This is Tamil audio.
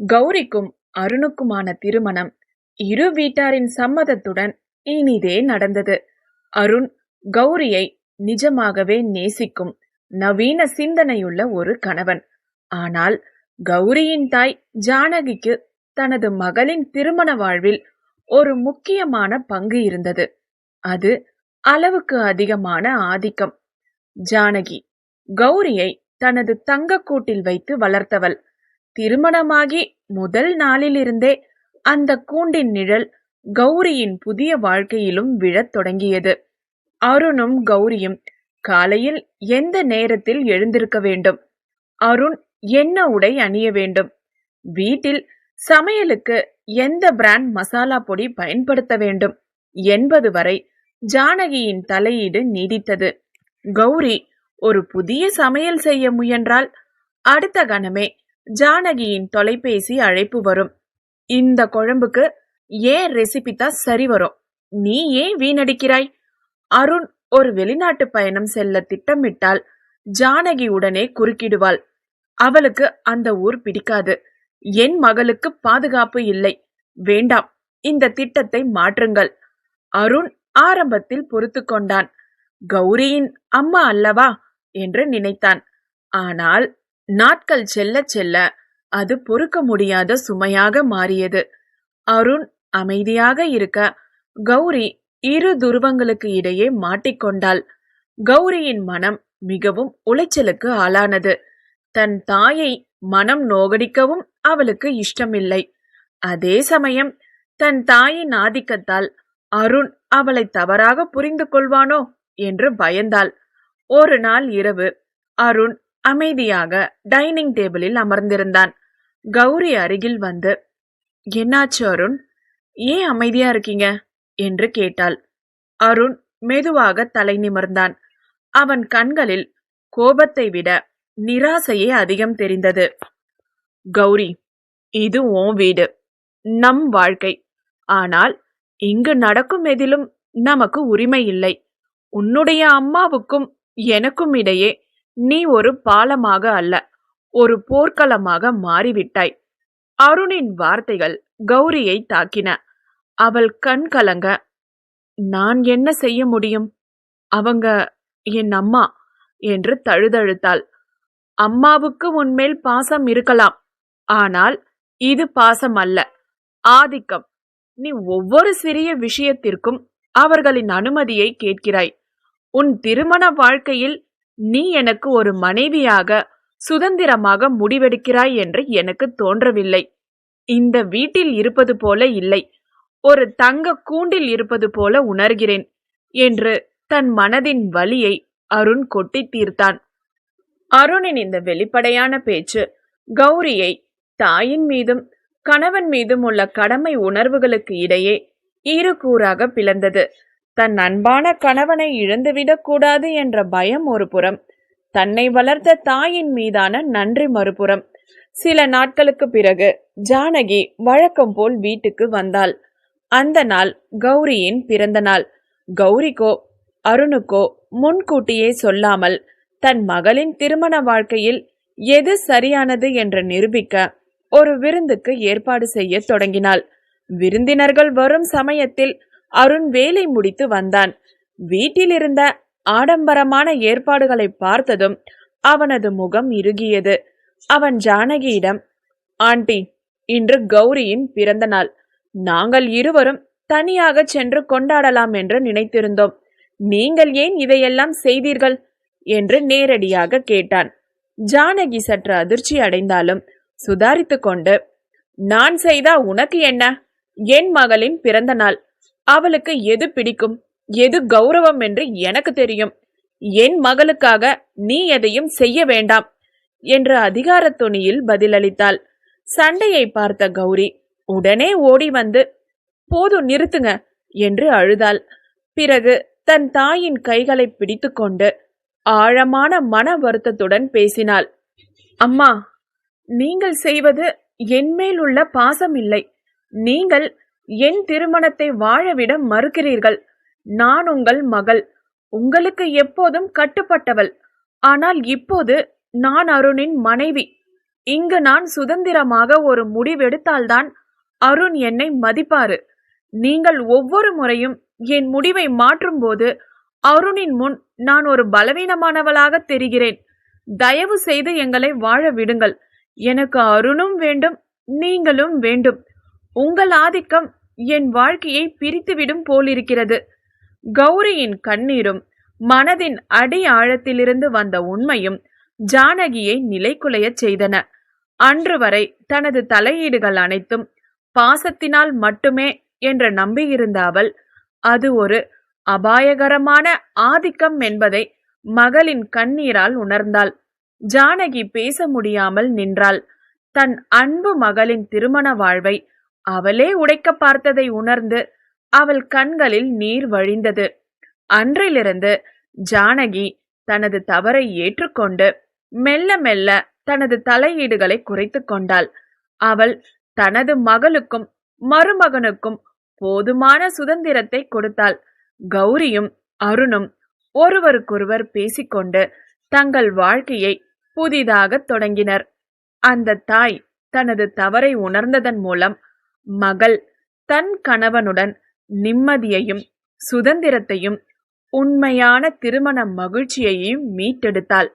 கௌரிக்கும் அருணுக்குமான திருமணம் இரு வீட்டாரின் சம்மதத்துடன் இனிதே நடந்தது. அருண் கௌரியை நிஜமாகவே நேசிக்கும் நவீன சிந்தனையுள்ள ஒரு கணவன். ஆனால் கௌரியின் தாய் ஜானகிக்கு தனது மகளின் திருமண வாழ்வில் ஒரு முக்கியமான பங்கு இருந்தது. அது அளவுக்கு அதிகமான ஆதிக்கம். ஜானகி கௌரியை தனது தங்கக்கூட்டில் வைத்து வளர்த்தவள். திருமணமாகி முதல் நாளிலிருந்தே அந்த கூண்டின் நிழல் கௌரியின் புதிய வாழ்க்கையிலும் விழத் தொடங்கியது. அருணும் கௌரியும் காலையில் எந்த நேரத்தில் எழுந்திருக்க வேண்டும்? அருண் என்ன உடை அணிய வேண்டும்? வீட்டில் சமையலுக்கு எந்த பிராண்ட் மசாலா பொடி பயன்படுத்த வேண்டும்? என்பது வரை ஜானகியின் தலையீடு நீடித்தது. கௌரி ஒரு புதிய சமையல் செய்ய முயன்றால் அடுத்த கணமே ஜானகியின் தொலைபேசி அழைப்பு வரும். இந்த குழம்புக்கு ஏன் ரெசிபி தான் சரி வரும்? நீ ஏன் வீணடிக்கிறாய்? அருண் ஒரு வெளிநாட்டு பயணம் செல்ல திட்டமிட்டால் ஜானகி உடனே குறுக்கிடுவாள். அவளுக்கு அந்த ஊர் பிடிக்காது. என் மகளுக்கு பாதுகாப்பு இல்லை. வேண்டாம் இந்த திட்டத்தை மாற்றுங்கள். அருண் ஆரம்பத்தில் பொறுத்து கொண்டான். கௌரியின் அம்மா அல்லவா? என்று நினைத்தான். ஆனால் நாட்கள் செல்ல செல்ல அது பொறுக்க முடியாத சுமையாக மாறியது. அருண் அமைதியாக இருக்க கௌரி இரு துருவங்களுக்கு இடையே மாட்டிக்கொண்டாள். கௌரியின் மனம் மிகவும் உளைச்சலுக்கு ஆளானது. தன் தாயை மனம் நோகடிக்கவும் அவளுக்கு இஷ்டமில்லை. அதே சமயம் தன் தாயின் ஆதிக்கத்தால் அருண் அவளை தவறாக புரிந்து கொள்வானோ என்று பயந்தாள். ஒரு நாள் இரவு அருண் அமைதியாக டைனிங் டேபிளில் அமர்ந்திருந்தான். கௌரி அருகில் வந்து என்னாச்சு அருண்? ஏன் அமைதியா இருக்கீங்க? என்று கேட்டாள். அருண் மெதுவாக தலை நிமிர்ந்தான். அவன் கண்களில் கோபத்தை விட நிராசையே அதிகம் தெரிந்தது. கௌரி இது உன் வீடு நம் வாழ்க்கை. ஆனால் இங்கு நடக்கும் எதிலும் நமக்கு உரிமை இல்லை. உன்னுடைய அம்மாவுக்கும் எனக்கும் இடையே நீ ஒரு பாலமாக அல்ல ஒரு போர்க்களமாக மாறிவிட்டாய். அருணின் வார்த்தைகள் கௌரியை தாக்கின. அவள் கண் கலங்க நான் என்ன செய்ய முடியும்? அவங்க என் அம்மா என்று தழுதழுத்தாள். அம்மாவுக்கு உன்மேல் பாசம் இருக்கலாம் ஆனால் இது பாசம் அல்ல. ஆதிக்கம் நீ ஒவ்வொரு சிறிய விஷயத்திற்கும் அவர்களின் அனுமதியை கேட்கிறாய். உன் திருமண வாழ்க்கையில் நீ எனக்கு ஒரு மனைவியாக சுதந்திரமாக முடிவெடுக்கிறாய் என்று எனக்கு தோன்றவில்லை. இந்த வீட்டில் இருப்பது போல இல்லை. ஒரு தங்க கூண்டில் இருப்பது போல உணர்கிறேன் என்று தன் மனதின் வலியை அருண் கொட்டி தீர்த்தான். அருணின் இந்த வெளிப்படையான பேச்சு கௌரியை தாயின் மீதும் கணவன் மீதும் உள்ள கடமை உணர்வுகளுக்கு இடையே இரு கூறாக பிளந்தது. தன் அன்பான கணவனை இழந்துவிடக்கூடாது என்ற பயம் ஒரு புறம் தன்னை வளர்த்த தாயின் மீதான நன்றி மறுபுறம். சில நாட்களுக்கு பிறகு ஜானகி வழக்கம் போல் வீட்டுக்கு வந்தாள். அந்த நாள் கௌரியின் பிறந்த நாள். கௌரிக்கோ அருணுக்கோ முன்கூட்டியே சொல்லாமல் தன் மகளின் திருமண வாழ்க்கையில் எது சரியானது என்று நிரூபிக்க ஒரு விருந்துக்கு ஏற்பாடு செய்ய தொடங்கினாள். விருந்தினர்கள் வரும் சமயத்தில் அருண் வேலை முடித்து வந்தான். வீட்டில் இருந்த ஆடம்பரமான ஏற்பாடுகளை பார்த்ததும் அவனது முகம் இறுகியது. அவன் ஜானகியிடம் ஆண்டி இன்று கௌரியின் பிறந்த நாள். நாங்கள் இருவரும் தனியாக சென்று கொண்டாடலாம் என்று நினைத்திருந்தோம். நீங்கள் ஏன் இதையெல்லாம் செய்தீர்கள்? என்று நேரடியாக கேட்டான். ஜானகி சற்று அதிர்ச்சி அடைந்தாலும் சுதாரித்து கொண்டு நான் செய்தா உனக்கு என்ன? என் மகளின் பிறந்த நாள். அவளுக்கு எது பிடிக்கும் எது கௌரவம் என்று எனக்கு தெரியும். என் மகளுக்காக நீ எதையும் செய்ய வேண்டாம் என்று அதிகார துணியில் பதிலளித்தாள். சண்டையை பார்த்த கௌரி உடனே ஓடி வந்து போதும் நிறுத்துங்க என்று அழுதாள். பிறகு தன் தாயின் கைகளை பிடித்துக்கொண்டு ஆழமான மன வருத்தத்துடன் பேசினாள். அம்மா நீங்கள் செய்வது என்மேல் உள்ள பாசம் இல்லை நீங்கள் என் திருமணத்தை வாழவிட மறுக்கிறீர்கள். நான் உங்கள் மகள். உங்களுக்கு எப்போதும் கட்டுப்பட்டவள். ஆனால் இப்போது நான் அருணின் மனைவி. இங்கு நான் சுதந்திரமாக ஒரு முடிவெடுத்தால்தான் அருண் என்னை மதிப்பாரு. நீங்கள் ஒவ்வொரு முறையும் என் முடிவை மாற்றும்போது அருணின் முன் நான் ஒரு பலவீனமானவளாக தெரிகிறேன். தயவு செய்து எங்களை வாழ விடுங்கள். எனக்கு அருணும் வேண்டும் நீங்களும் வேண்டும். உங்கள் ஆதிக்கம் என் வாழ்க்கையை பிரித்துவிடும் போலிருக்கிறது. கௌரியின் கண்ணீரும் மனதின் அடி ஆழத்திலிருந்து வந்த உண்மையும் ஜானகியை நிலைகுலையச் செய்தன. அன்று வரை தனது தலையீடுகள் அனைத்தும் பாசத்தினால் மட்டுமே என்று நம்பியிருந்த அவள் அது ஒரு அபாயகரமான ஆதிக்கம் என்பதை மகளின் கண்ணீரால் உணர்ந்தாள். ஜானகி பேச முடியாமல் நின்றாள். தன் அன்பு மகளின் திருமண வாழ்வை அவளே உடைக்க பார்த்ததை உணர்ந்து அவள் கண்களில் நீர் வழிந்தது. அன்றிலிருந்து ஜானகி தனது தவறை ஏற்றுக்கொண்டு மெல்ல மெல்ல தனது தலையீடுகளை குறைத்து கொண்டாள். அவள் தனது மகளுக்கும் மருமகனுக்கும் போதுமான சுதந்திரத்தை கொடுத்தாள். கௌரியும் அருணும் ஒருவருக்கொருவர் பேசிக்கொண்டு தங்கள் வாழ்க்கையை புதிதாக தொடங்கினர். அந்த தாய் தனது தவறை உணர்ந்ததன் மூலம் மகள் தன் கணவனுடன் நிம்மதியையும் சுதந்திரத்தையும் உண்மையான திருமண மகிழ்ச்சியையும் மீட்டெடுத்தாள்.